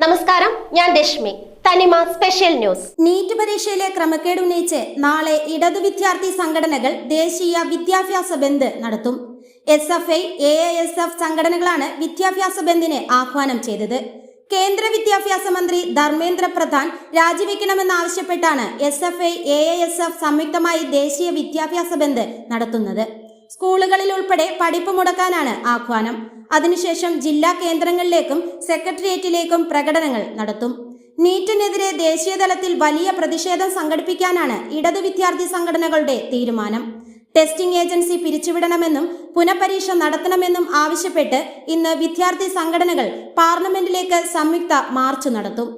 നമസ്കാരം ഞാൻ രശ്മി. തനിമ സ്പെഷ്യൽ ന്യൂസ്. നീറ്റ് പരീക്ഷയിലെ ക്രമക്കേട് ഉന്നയിച്ച് നാളെ ഇടതു വിദ്യാർത്ഥി സംഘടനകൾ ദേശീയ വിദ്യാഭ്യാസ ബന്ദ് നടത്തും. S F I A S F സംഘടനകളാണ് വിദ്യാഭ്യാസ ബന്ദിന് ആഹ്വാനം ചെയ്തത്. കേന്ദ്ര വിദ്യാഭ്യാസ മന്ത്രി Dharmendra Pradhan രാജിവെക്കണമെന്നാവശ്യപ്പെട്ടാണ് S F I A S F സംയുക്തമായി ദേശീയ വിദ്യാഭ്യാസ ബന്ദ് നടത്തുന്നത്. സ്കൂളുകളിൽ ഉൾപ്പെടെ പഠിപ്പ് മുടക്കാനാണ് ആഹ്വാനം. അതിനുശേഷം ജില്ലാ കേന്ദ്രങ്ങളിലേക്കും സെക്രട്ടേറിയറ്റിലേക്കും പ്രകടനങ്ങൾ നടത്തും. നീറ്റിനെതിരെ ദേശീയതലത്തിൽ വലിയ പ്രതിഷേധം സംഘടിപ്പിക്കാനാണ് ഇടതു വിദ്യാർത്ഥി സംഘടനകളുടെ തീരുമാനം. ടെസ്റ്റിംഗ് ഏജൻസി പിരിച്ചുവിടണമെന്നും പുനഃപരീക്ഷ നടത്തണമെന്നും ആവശ്യപ്പെട്ട് ഇന്ന് വിദ്യാർത്ഥി സംഘടനകൾ പാർലമെന്റിലേക്ക് സംയുക്ത മാർച്ച് നടത്തും.